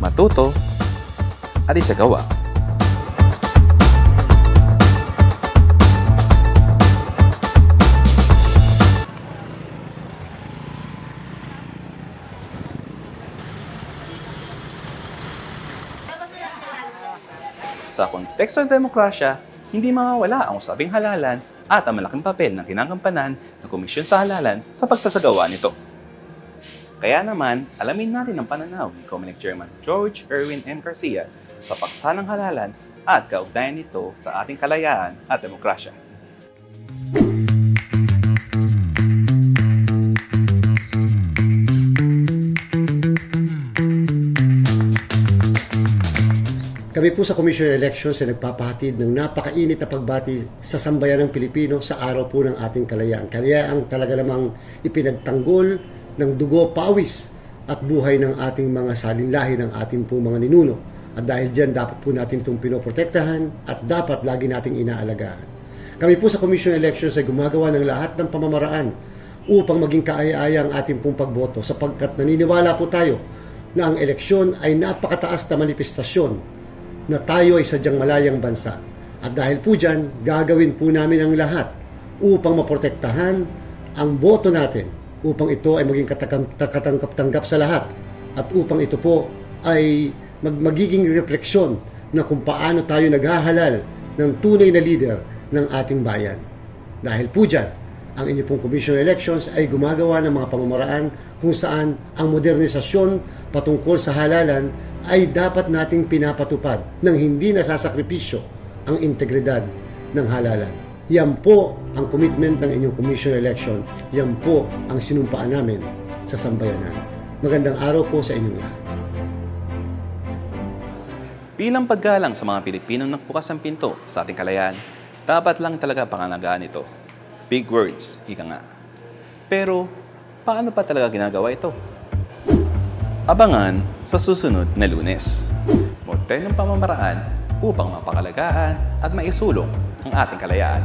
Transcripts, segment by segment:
matuto, at isagawa. Sa konteksto ng demokrasya, hindi mawawala ang usabing halalan at ang malaking papel ng kinagampanan ng Komisyon sa Halalan sa pagsasagawa nito. Kaya naman, alamin natin ang pananaw ni Comelec Chairman George Erwin M. Garcia sa paksa halalan at kaugnayan nito sa ating kalayaan at demokrasya. Kami po sa Commission on Elections ay nagpapahatid ng napakainit na pagbati sa sambayan ng Pilipino sa araw po ng ating kalayaan. Kalayaan talaga namang ipinagtanggol ng dugo, pawis at buhay ng ating mga salinlahi ng ating po mga ninuno. At dahil dyan, dapat po natin itong pinoprotektahan at dapat lagi nating inaalagaan. Kami po sa Commission on Elections ay gumagawa ng lahat ng pamamaraan upang maging kaaya-aya ang ating pong pagboto sapagkat naniniwala po tayo na ang eleksyon ay napakataas na manifestasyon na tayo ay sadyang malayang bansa. At dahil po dyan, gagawin po namin ang lahat upang maprotektahan ang boto natin, upang ito ay maging katanggap-tanggap sa lahat, at upang ito po ay mag magiging refleksyon na kung paano tayo naghahalal ng tunay na leader ng ating bayan. Dahil po dyan, ang inyo pong Commission on Elections ay gumagawa ng mga pamamaraan kung saan ang modernisasyon patungkol sa halalan ay dapat nating pinapatupad nang hindi nasasakripisyo ang integridad ng halalan. Yan po ang commitment ng inyong Commission on Election. Yan po ang sinumpaan namin sa sambayanan. Magandang araw po sa inyong lahat. Bilang paggalang sa mga Pilipinong nagbukas ng pinto sa ating kalayaan, dapat lang talaga pangalagaan ito. Big words, ika nga. Pero, paano pa talaga ginagawa ito? Abangan sa susunod na lunes. Modernong pamamaraan upang mapakalagaan at maisulong ang ating kalayaan.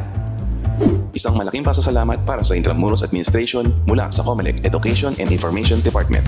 Isang malaking pasasalamat para sa Intramuros Administration mula sa COMELEC Education and Information Department.